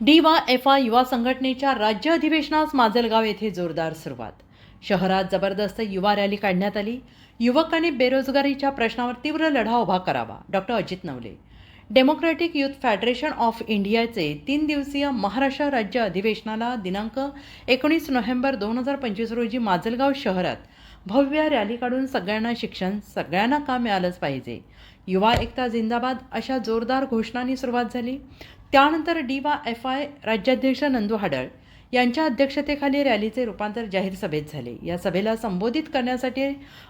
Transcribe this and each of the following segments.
D F I युवा संघटनेच्या राज्य अधिवेशनास माजलगाव येथे जोरदार सुरुवात. शहरात जबरदस्त युवा रॅली काढण्यात आली. युवकांनी बेरोजगारीच्या प्रश्नावर तीव्र लढा उभा करावा. Doctor Ajit Navale. Democratic youth federation of इंडियाचे तीन दिवसीय महाराष्ट्र राज्य अधिवेशनाला दिनांक एकोणीस नोव्हेंबर दोन हजार पंचवीस रोजी माजलगाव शहरात भव्य रॅली काढून सगळ्यांना शिक्षण सगळ्यांना काम मिळालंच पाहिजे. युवा एकता जिंदाबाद अशा जोरदार घोषणांनी सुरुवात झाली. त्यानंतर डी वा एफ आय राज्याध्यक्ष नंदू हाडळ यांच्या अध्यक्षतेखाली रॅलीचे रूपांतर जाहीर सभेत झाले. या सभेला संबोधित करण्यासाठी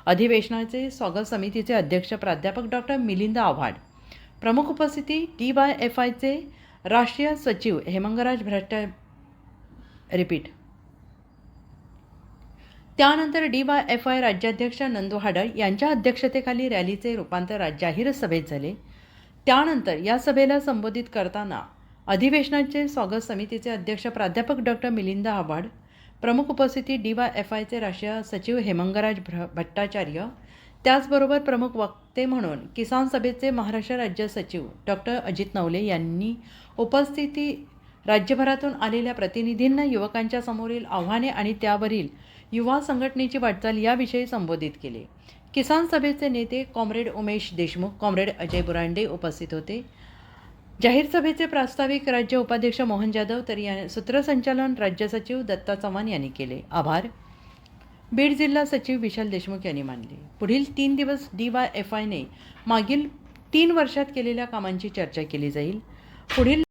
अधिवेशनाचे स्वागत समितीचे अध्यक्ष प्राध्यापक डॉक्टर मिलिंद आव्हाड प्रमुख उपस्थिती डी वाय एफ आयचे राष्ट्रीय सचिव हेमंगराज भ्रष्ट रिपीट. त्यानंतर डी वाय एफ आय राज्याध्यक्ष नंदू हाडळ यांच्या अध्यक्षतेखाली रॅलीचे रूपांतर जाहीर सभेत झाले. त्यानंतर या सभेला संबोधित करताना अधिवेशनाचे स्वागत समितीचे अध्यक्ष प्राध्यापक डॉक्टर मिलिंद आव्हाड प्रमुख उपस्थिती डी वाय एफ आयचे राष्ट्रीय सचिव हेमंगराज भ्र भट्टाचार्य त्याचबरोबर प्रमुख वक्ते म्हणून किसान सभेचे महाराष्ट्र राज्य सचिव डॉक्टर अजित नवले यांनी उपस्थिती राज्यभरातून आलेल्या प्रतिनिधींना युवकांच्या समोरील आव्हाने आणि त्यावरील युवा संघटनेची वाटचाल याविषयी संबोधित केले. किसान सभेचे नेते कॉम्रेड उमेश देशमुख कॉम्रेड अजय बुरांडे उपस्थित होते. जाहीर सभेचे प्रास्ताविक राज्य उपाध्यक्ष मोहन जाधव तर या सूत्रसंचालन राज्य सचिव दत्ता चव्हाण यांनी केले. आभार. बीड जिल्हा सचिव विशाल देशमुख यांनी मानले. पुढील तीन दिवस डी वाय एफ आयने मागील तीन वर्षात केलेल्या कामांची चर्चा केली जाईल. पुढील